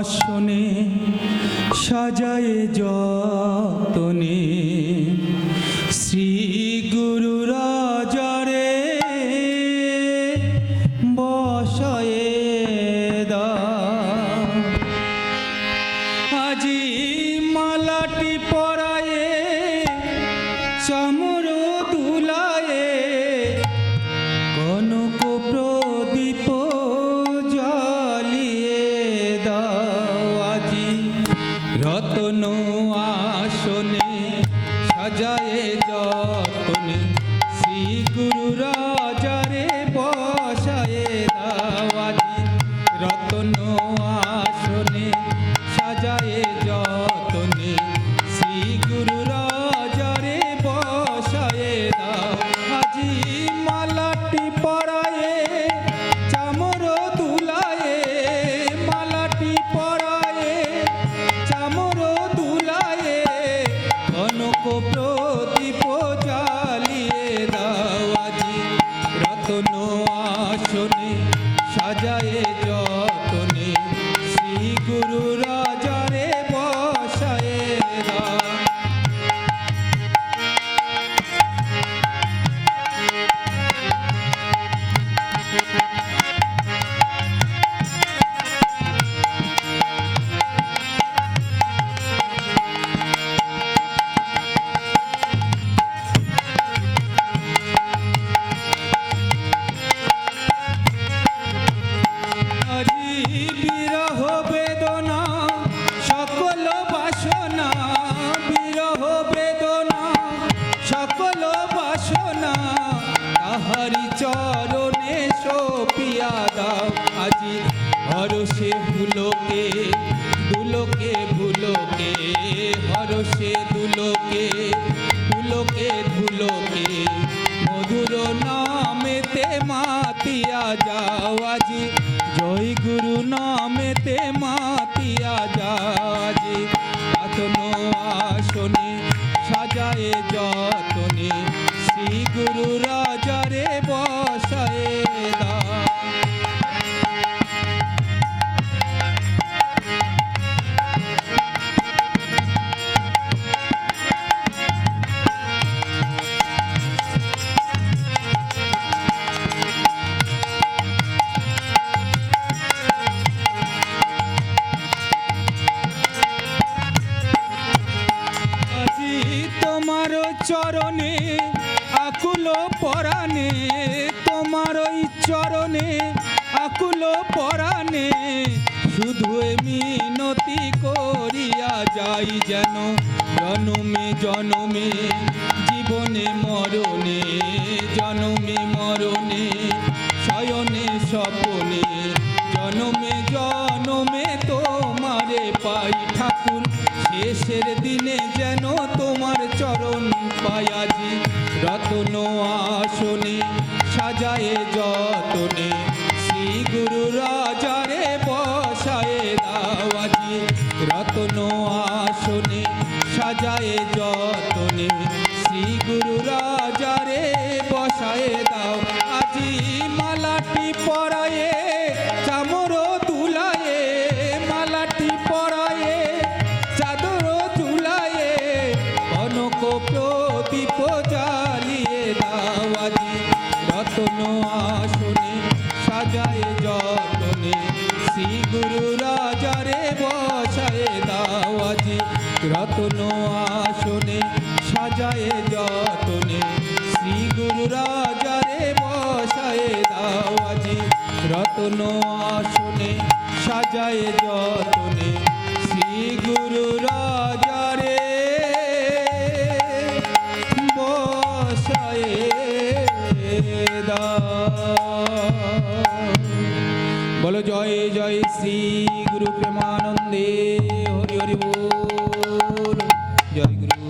আসনে সাজায় যতনে। শ্রী গুরু রাজারে বসয়ে দা। আজি মালাটি পরায়ে চমু সাজায়ে যতনে শ্রী গুরু রাজারে বসায় দাও আজি। রতন আসনে সাজায়ে আসনে সাজায়ে যতনে আজি হরসে ভুলোকে, দুলোকে ভুলোকে হরসে দুলোকে ফুলোকে ধুলোকে মধুর নামেতে মাতিয়া যাও আজি, জয় গুরু নামেতে মাতিয়া যাও আজি। আতন আসনে, সাজায়ে যতনে, শ্রী গুরু চরণে, আকুল পরাণে, তোমার ওই চরণে, আকুল পরাণে শুধু মিনতি করিয়া যাই যেন, জনমে জনমে, জীবনে মরণে, জনমে মরণে, শয়নে স্বপনে, জনমে জনমে তোমারে পাই ঠাকুর, শেষের দিনে যেন তোমার চরণ পায়াজি, রতন আসনে সাজায়ে যতনে। শ্রী গুরু রাজারে বসায়ে দাওয়াজি, রতন আসনে সাজায়ে যতনে। শ্রী গুরু রাজারে বসায়ে দাও, আজি মালাটি পরায়ে প্রদীপ জ্বালিয়ে দাও আজি রতন আসনে সাজায়ে যতনে শ্রী গুরু রাজারে বসায়ে দাও আজি রতন আসনে সাজায়ে যতনে শ্রী গুরু রাজারে বসায়ে দাও আজি রতন আসনে সাজায়ে যতনে শ্রী গুরু বলো জয় জয় শ্রী গুরু প্রেমানন্দে হরি হরি বল।